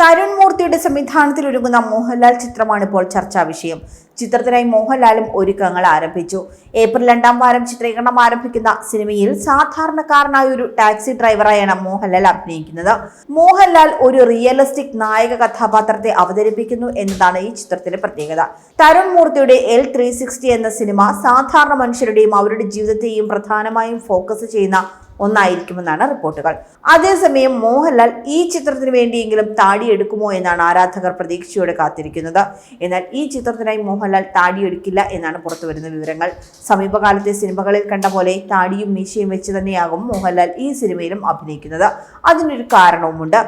തരുൺ മൂർത്തിയുടെ സംവിധാനത്തിൽ ഒരുങ്ങുന്ന മോഹൻലാൽ ചിത്രമാണ് ഇപ്പോൾ ചർച്ചാ വിഷയം. ചിത്രത്തിനായി മോഹൻലാലും ഒരുക്കങ്ങൾ ആരംഭിച്ചു. ഏപ്രിൽ രണ്ടാം വാരം ചിത്രീകരണം ആരംഭിക്കുന്ന സിനിമയിൽ സാധാരണക്കാരനായ ഒരു ടാക്സി ഡ്രൈവറായാണ് മോഹൻലാൽ അഭിനയിക്കുന്നത്. മോഹൻലാൽ ഒരു റിയലിസ്റ്റിക് നായക കഥാപാത്രത്തെ അവതരിപ്പിക്കുന്നു എന്നതാണ് ഈ ചിത്രത്തിലെ പ്രത്യേകത. തരുൺ മൂർത്തിയുടെ എൽ ത്രീ എന്ന സിനിമ സാധാരണ മനുഷ്യരുടെയും അവരുടെ ജീവിതത്തെയും പ്രധാനമായും ഫോക്കസ് ചെയ്യുന്ന ഒന്നായിരിക്കുമെന്നാണ് റിപ്പോർട്ടുകൾ. അതേസമയം മോഹൻലാൽ ഈ ചിത്രത്തിന് വേണ്ടിയെങ്കിലും താടിയെടുക്കുമോ എന്നാണ് ആരാധകർ പ്രതീക്ഷയോടെ കാത്തിരിക്കുന്നത്. എന്നാൽ ഈ ചിത്രത്തിനായി മോഹൻലാൽ താടിയെടുക്കില്ല എന്നാണ് പുറത്തുവരുന്ന വിവരങ്ങൾ. സമീപകാലത്തെ സിനിമകളിൽ കണ്ട പോലെ താടിയും മീശയും വെച്ച് തന്നെയാകും മോഹൻലാൽ ഈ സിനിമയിലും അഭിനയിക്കുന്നത്. അതിനൊരു കാരണവുമുണ്ട്.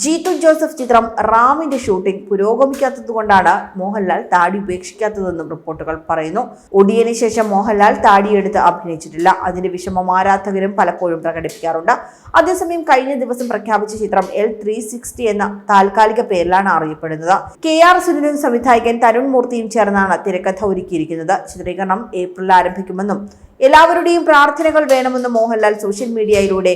ജീത്തു ജോസഫ് ചിത്രം റാമിന്റെ ഷൂട്ടിംഗ് പുരോഗമിക്കാത്തതുകൊണ്ടാണ് മോഹൻലാൽ താടി ഉപേക്ഷിക്കാത്തതെന്നും റിപ്പോർട്ടുകൾ പറയുന്നു. ഒടിയന് ശേഷം മോഹൻലാൽ താടിയെടുത്ത് അഭിനയിച്ചിട്ടില്ല. അതിന്റെ വിഷമം ആരാധകരും പലപ്പോഴും പ്രകടിപ്പിക്കാറുണ്ട്. അതേസമയം കഴിഞ്ഞ ദിവസം പ്രഖ്യാപിച്ച ചിത്രം എൽ ത്രീ സിക്സ്റ്റി എന്ന താൽക്കാലിക പേരിലാണ് അറിയപ്പെടുന്നത്. കെ ആർ സുനിലും സംവിധായകൻ തരുൺ മൂർത്തിയും ചേർന്നാണ് തിരക്കഥ ഒരുക്കിയിരിക്കുന്നത്. ചിത്രീകരണം ഏപ്രിൽ ആരംഭിക്കുമെന്നും എല്ലാവരുടെയും പ്രാർത്ഥനകൾ വേണമെന്നും മോഹൻലാൽ സോഷ്യൽ മീഡിയയിലൂടെ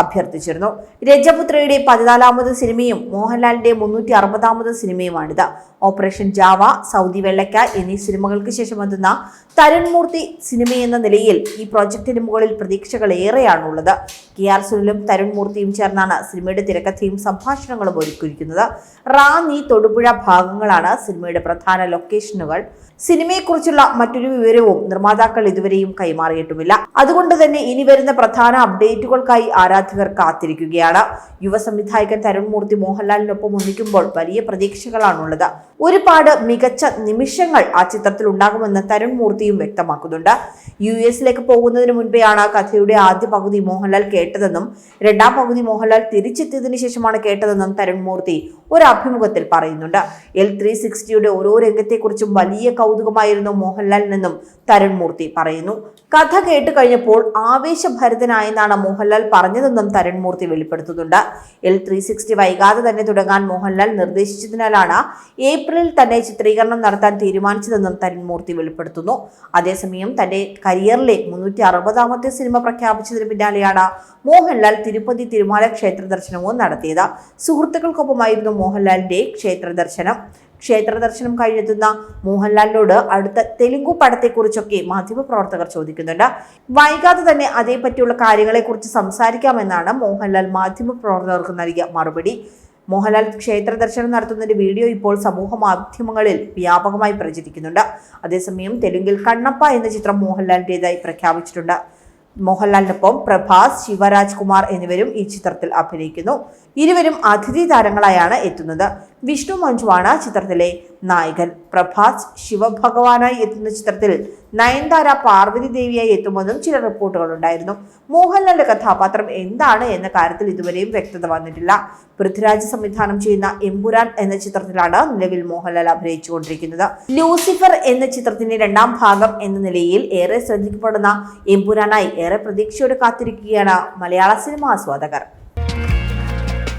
അഭ്യർത്ഥിച്ചിരുന്നു. രജപുത്രയുടെ പതിനാലാമത് സിനിമയും മോഹൻലാലിന്റെ മുന്നൂറ്റി അറുപതാമത് സിനിമയുമാണിത്. ഓപ്പറേഷൻ ജാവ സൗദി വെള്ളക്ക എന്നീ സിനിമകൾക്ക് ശേഷം എത്തുന്ന തരുൺ മൂർത്തി സിനിമയെന്ന നിലയിൽ ഈ പ്രോജക്റ്റിന് മുകളിൽ പ്രതീക്ഷകൾ ഏറെയാണുള്ളത്. കെ ആർ സുനിലും തരുൺ മൂർത്തിയും ചേർന്നാണ് സിനിമയുടെ തിരക്കഥയും സംഭാഷണങ്ങളും ഒരുക്കിയിരിക്കുന്നത്. റാന്നി തൊടുപുഴ ഭാഗങ്ങളാണ് സിനിമയുടെ പ്രധാന ലൊക്കേഷനുകൾ. സിനിമയെക്കുറിച്ചുള്ള മറ്റൊരു വിവരവും നിർമ്മാതാക്കൾ ഇതുവരെയും കൈമാറിയിട്ടുമില്ല. അതുകൊണ്ട് തന്നെ ഇനി വരുന്ന പ്രധാന അപ്ഡേറ്റുകൾക്കായി ആരാധകർ കാത്തിരിക്കുകയാണ്. യുവ സംവിധായകൻ തരുൺ മൂർത്തി മോഹൻലാലിനൊപ്പം ഒന്നിക്കുമ്പോൾ വലിയ പ്രതീക്ഷകളാണുള്ളത്. ഒരുപാട് മികച്ച നിമിഷങ്ങൾ ആ ചിത്രത്തിൽ ഉണ്ടാകുമെന്ന് തരുൺ മൂർത്തിയും വ്യക്തമാക്കുന്നുണ്ട്. യു എസിലേക്ക് പോകുന്നതിന് മുൻപെയാണ് കഥയുടെ ആദ്യ പകുതി മോഹൻലാൽ കേട്ടതെന്നും രണ്ടാം പകുതി മോഹൻലാൽ തിരിച്ചെത്തിയതിനു ശേഷമാണ് കേട്ടതെന്നും തരുൺ മൂർത്തി ഒരു അഭിമുഖത്തിൽ പറയുന്നുണ്ട്. എൽ ത്രീ സിക്സ്റ്റിയുടെ ഓരോ രംഗത്തെക്കുറിച്ചും വലിയ കൗതുകമായിരുന്നു മോഹൻലാലിനെന്നും തരുൺ മൂർത്തി പറയുന്നു. കഥ കേട്ട് കഴിഞ്ഞപ്പോൾ ആവേശഭരിതനായെന്നാണ് മോഹൻലാൽ പറഞ്ഞതെന്നും തരുൺ മൂർത്തി വെളിപ്പെടുത്തുന്നുണ്ട്. എൽ ത്രീ സിക്സ്റ്റി വൈകാതെ തന്നെ തുടങ്ങാൻ മോഹൻലാൽ നിർദ്ദേശിച്ചതിനാലാണ് ഏപ്രിലിൽ തന്നെ ചിത്രീകരണം നടത്താൻ തീരുമാനിച്ചതെന്നും തരൺ മൂർത്തി വെളിപ്പെടുത്തുന്നു. അതേസമയം തന്റെ കരിയറിലെ മുന്നൂറ്റി അറുപതാമത്തെ സിനിമ പ്രഖ്യാപിച്ചതിന് പിന്നാലെയാണ് മോഹൻലാൽ തിരുപ്പതി തിരുമാല ക്ഷേത്ര ദർശനവും നടത്തിയത്. സുഹൃത്തുക്കൾക്കൊപ്പമായിരുന്നു മോഹൻലാലിന്റെ ക്ഷേത്ര ദർശനം ക്ഷേത്ര ദർശനം കഴിഞ്ഞെത്തുന്ന മോഹൻലാലിനോട് അടുത്ത തെലുങ്കു പടത്തെക്കുറിച്ചൊക്കെ മാധ്യമപ്രവർത്തകർ ചോദിക്കുന്നുണ്ട്. വൈകാതെ തന്നെ അതേപറ്റിയുള്ള കാര്യങ്ങളെക്കുറിച്ച് സംസാരിക്കാമെന്നാണ് മോഹൻലാൽ മാധ്യമപ്രവർത്തകർക്ക് നൽകിയ മറുപടി. മോഹൻലാൽ ക്ഷേത്ര ദർശനം നടത്തുന്നതിന്റെ വീഡിയോ ഇപ്പോൾ സമൂഹ മാധ്യമങ്ങളിൽ വ്യാപകമായി പ്രചരിക്കുന്നുണ്ട്. അതേസമയം തെലുങ്കിൽ കണ്ണപ്പ എന്ന ചിത്രം മോഹൻലാലിന്റെതായി പ്രഖ്യാപിച്ചിട്ടുണ്ട്. മോഹൻലാലിനൊപ്പം പ്രഭാസ് ശിവരാജ് കുമാർ എന്നിവരും ഈ ചിത്രത്തിൽ അഭിനയിക്കുന്നു. ഇരുവരും അതിഥി താരങ്ങളായാണ് എത്തുന്നത്. വിഷ്ണു മഞ്ജുവാണ് ചിത്രത്തിലെ നായകൻ. പ്രഭാസ് ശിവഭഗവാനായി എത്തുന്ന ചിത്രത്തിൽ നയൻതാര പാർവതി ദേവിയായി എത്തുമെന്നും ചില റിപ്പോർട്ടുകൾ ഉണ്ടായിരുന്നു. മോഹൻലാലിന്റെ കഥാപാത്രം എന്താണ് എന്ന കാര്യത്തിൽ ഇതുവരെയും വ്യക്തത വന്നിട്ടില്ല. പൃഥ്വിരാജ് സംവിധാനം ചെയ്യുന്ന എമ്പുരാൻ എന്ന ചിത്രത്തിലാണ് നിലവിൽ മോഹൻലാൽ അഭിനയിച്ചുകൊണ്ടിരിക്കുന്നത്. ലൂസിഫർ എന്ന ചിത്രത്തിന്റെ രണ്ടാം ഭാഗം എന്ന നിലയിൽ ഏറെ ശ്രദ്ധിക്കപ്പെടുന്ന എമ്പുരാനായി ഏറെ പ്രതീക്ഷയോടെ കാത്തിരിക്കുകയാണ് മലയാള സിനിമാ ആസ്വാദകർ.